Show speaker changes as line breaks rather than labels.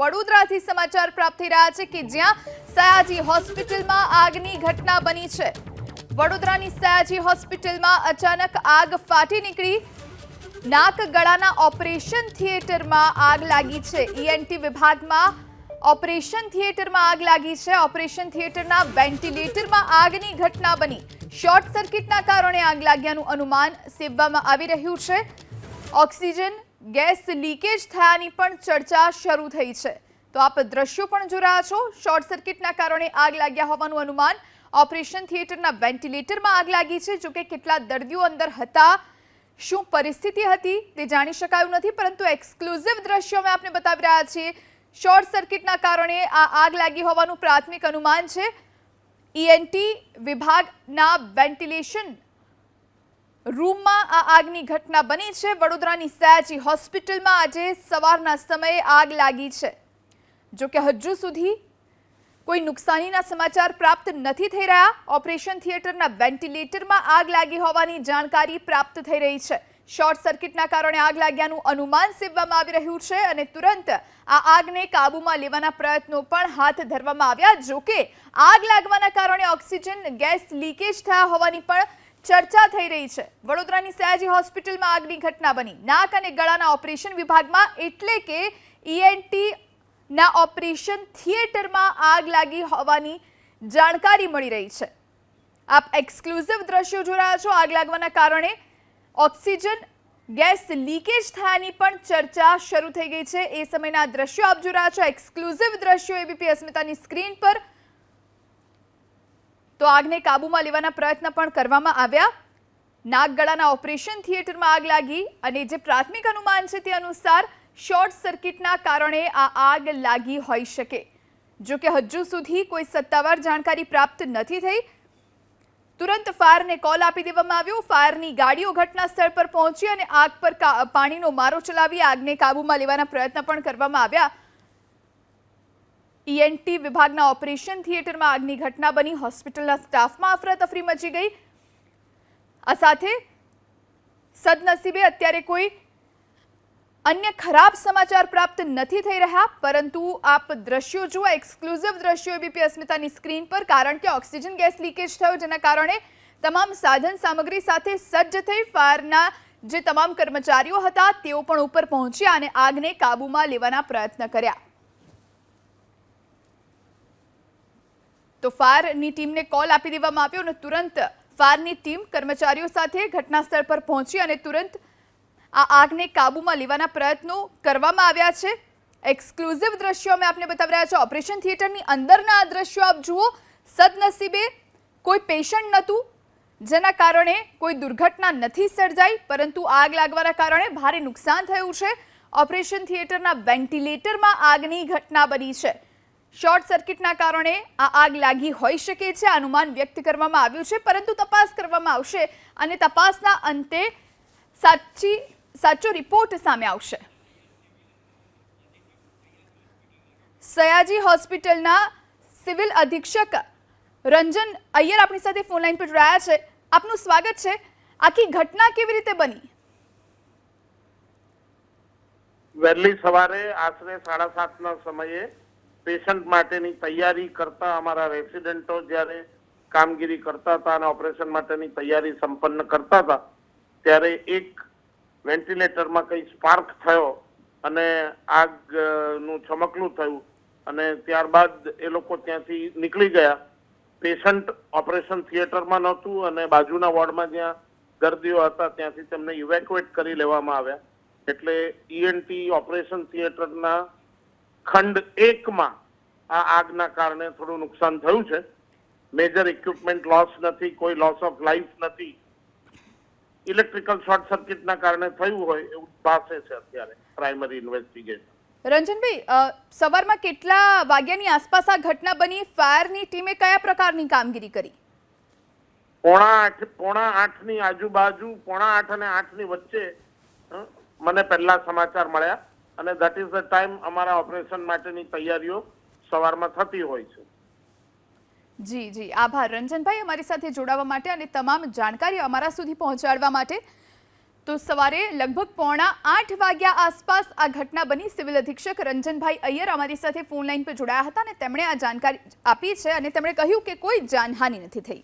વડોદરાથી સમાચાર પ્રાપ્ત થઈ રહ્યા છે કે જ્યાં સયાજી હોસ્પિટલમાં આગની ઘટના બની છે. વડોદરાની સયાજી હોસ્પિટલમાં અચાનક આગ ફાટી નીકળી. નાક ગળાના ઓપરેશન થિયેટરમાં આગ લાગી છે. ઈએનટી વિભાગમાં ઓપરેશન થિયેટરમાં આગ લાગી છે. ઓપરેશન થિયેટરના વેન્ટિલેટરમાં આગની ઘટના બની. શોર્ટ સર્કિટના કારણે આગ લાગ્યાનું અનુમાન સેવવામાં આવી રહ્યું છે. ઓક્સિજન ગેસ લીકેજ થયાની પણ ચર્ચા શરૂ થઈ છે. તો આપ દ્રશ્યો પણ જોઈ રહ્યા છો. શોર્ટ સર્કિટના કારણે આગ લાગ્યા હોવાનું અનુમાન ઓપરેશન થિયેટરના વેન્ટિલેટરમાં આગ લાગી છે. જોકે કેટલા દર્દીઓ અંદર હતા, શું પરિસ્થિતિ હતી તે જાણી શકાયું નથી, પરંતુ એક્સક્લુઝિવ દ્રશ્યો અમે આપને બતાવી રહ્યા છીએ. શોર્ટ સર્કિટના કારણે આ આગ લાગી હોવાનું પ્રાથમિક અનુમાન છે. ઈએનટી વિભાગના વેન્ટિલેશન રૂમમાં આ આગની ઘટના બની છે. વડોદરાની સયાજી હોસ્પિટલમાં આજે સવારના સમયે આગ લાગી છે. જો કે હજુ સુધી કોઈ નુકસાનીના સમાચાર પ્રાપ્ત નથી થઈ રહ્યા. ઓપરેશન થિયેટરના વેન્ટિલેટરમાં આગ લાગી હોવાની જાણકારી પ્રાપ્ત થઈ રહી છે. શોર્ટ સર્કિટના કારણે આગ લાગ્યાનું અનુમાન સેવવામાં આવી રહ્યું છે અને તુરંત આ આગને કાબૂમાં લેવાના પ્રયત્નો પણ હાથ ધરવામાં આવ્યા. જોકે આગ લાગવાના કારણે ઓક્સિજન, ગેસ લીકેજ થયા હોવાની પણ ચર્ચા થઈ રહી છે. વડોદરાની સયાજી હોસ્પિટલમાં આગની ઘટના બની. નાક અને ગળાના ઓપરેશન વિભાગમાં એટલે કે ઈએનટી ના ઓપરેશન થિયેટરમાં આગ લાગી હોવાની જાણકારી મળી રહી છે. આપ એક્સક્લુઝિવ દ્રશ્યો જોઈ રહ્યા છો. આગ લાગવાના કારણે ઓક્સિજન, ગેસ લીકેજ થયાની પણ ચર્ચા શરૂ થઈ ગઈ છે. એ સમયના દ્રશ્યો આપ જોઈ રહ્યા છો. એક્સક્લુઝિવ દ્રશ્યો એબીપી અસ્મિતાની સ્ક્રીન પર તો આગને કાબૂમાં લેવાના પ્રયત્ન પણ કરવામાં આવ્યા. નાગગળાના ઓપરેશન થિયેટરમાં આગ લાગી અને જે પ્રાથમિક અનુમાન છે તે અનુસાર શોર્ટ સર્કિટના કારણે આ આગ લાગી હોઈ શકે. જો કે હજુ સુધી કોઈ સત્તાવાર જાણકારી પ્રાપ્ત નથી થઈ. તુરંત ફાયરને કોલ આપી દેવામાં આવ્યો. ફાયરની ગાડીઓ ઘટના સ્થળ પર પહોંચી અને આગ પર પાણીનો મારો ચલાવી આગને કાબૂમાં લેવાના પ્રયત્ન પણ કરવામાં આવ્યા. ઈએનટી વિભાગના ઓપરેશન થિયેટરમાં આગની ઘટના બની. હોસ્પિટલના સ્ટાફમાં અફરાતફરી મચી ગઈ. આ સાથે સદનસીબે અત્યારે કોઈ અન્ય ખરાબ સમાચાર પ્રાપ્ત નથી થઈ રહ્યા, પરંતુ આપ દ્રશ્યો જુઓ. એક્સક્લુઝિવ દ્રશ્યો એબીપી અસ્મિતાની સ્ક્રીન પર, કારણ કે ઓક્સિજન ગેસ લીકેજ થયો, જેના કારણે તમામ સાધન સામગ્રી સાથે સજ્જ થઈ ફાયરના જે તમામ કર્મચારીઓ હતા, તેઓ પણ ઉપર પહોંચ્યા અને આગને કાબૂમાં લેવાના પ્રયત્ન કર્યા. તો ફાયરની ટીમને કોલ આપી દેવામાં આવ્યો અને તુરંત ફાયરની ટીમ કર્મચારીઓ સાથે ઘટના સ્થળ પર પહોંચી અને તુરંત આ આગને કાબૂમાં લેવાના પ્રયત્નો કરવામાં આવ્યા છે. એક્સક્લુઝિવ દ્રશ્યો અમે આપને બતાવી રહ્યા છે ઓપરેશન થિયેટરની અંદરના આ દ્રશ્યો આપ જુઓ. સદનસીબે કોઈ પેશન્ટ નહોતું, જેના કારણે કોઈ દુર્ઘટના નથી સર્જાઈ, પરંતુ આગ લાગવાના કારણે ભારે નુકસાન થયું છે. ઓપરેશન થિયેટરના વેન્ટિલેટરમાં આગની ઘટના બની છે. શોર્ટ સર્કિટના કારણે આ આગ લાગી હોઈ શકે છે, અનુમાન વ્યક્ત કરવામાં આવ્યું છે, પરંતુ તપાસ કરવામાં આવશે અને તપાસના અંતે સાચી, સાચો રિપોર્ટ સામે આવશે. સયાજી હોસ્પિટલના સિવિલ અધિક્ષક રંજન અય્યર આપણી સાથે ફોન લાઈન પર જોડાયા છે. આપનું સ્વાગત છે. આખી ઘટના કેવી રીતે બની?
વહેલી સવારે આશરે સાડા સાતના સમયે પેશન્ટ માટેની તૈયારી કરતા અમારા રેસિડેન્ટો જ્યારે કામગીરી કરતા હતા અને ઓપરેશન માટેની તૈયારી સંપન્ન કરતા હતા, ત્યારે એક વેન્ટિલેટરમાં કઈ સ્પાર્ક થયો અને આગનું ચમકલું થયું અને ત્યારબાદ એ લોકો ત્યાંથી નીકળી ગયા. પેશન્ટ ઓપરેશન થિયેટરમાં નહોતું અને બાજુના વોર્ડમાં જ્યાં દર્દીઓ હતા ત્યાંથી તેમને ઇવેક્યુએટ કરી લેવામાં આવ્યા. એટલે ઈએનટી ઓપરેશન થિયેટરના ખંડ એકમાં આ આગના કારણે થોડું નુકસાન થયું છે. મેજર ઇક્વિપમેન્ટ લોસ નથી કોઈ લોસ ઓફ લાઈફ નથી. ઇલેક્ટ્રિકલ શોર્ટ સર્કિટના કારણે થયું હોય એવું પાસે છે અત્યારે પ્રાઇમરી ઇન્વેસ્ટિગેશન
રંજનભાઈ સવારમાં કેટલા વાગ્યાની આસપાસ આ ઘટના બની? ફાયરની ટીમે કયા પ્રકારની કામગીરી કરી?
પોણા આઠ પોણા આઠની આજુબાજુ પોણા આઠ અને આઠની વચ્ચે મને પહેલા સમાચાર મળ્યા. અને ધેટ ઇઝ ધ ટાઈમ અમારા ઓપરેશન માટેની તૈયારીઓ સવારમાં થતી હોય છે.
જી જી. આભાર. રંજનભાઈ, અમારી સાથે જોડાવા માટે અને તમામ જાણકારી અમારા સુધી પહોંચાડવા માટે તો સવારે લગભગ પોણા આઠ વાગ્યા આસપાસ આ ઘટના બની. સિવિલ અધિક્ષક રંજનભાઈ અય્યર અમારી સાથે ફોન લાઈન પર જોડાયા હતા અને તેમણે આ જાણકારી આપી છે અને તેમણે કહ્યું કે કોઈ જાનહાનિ નથી થઈ.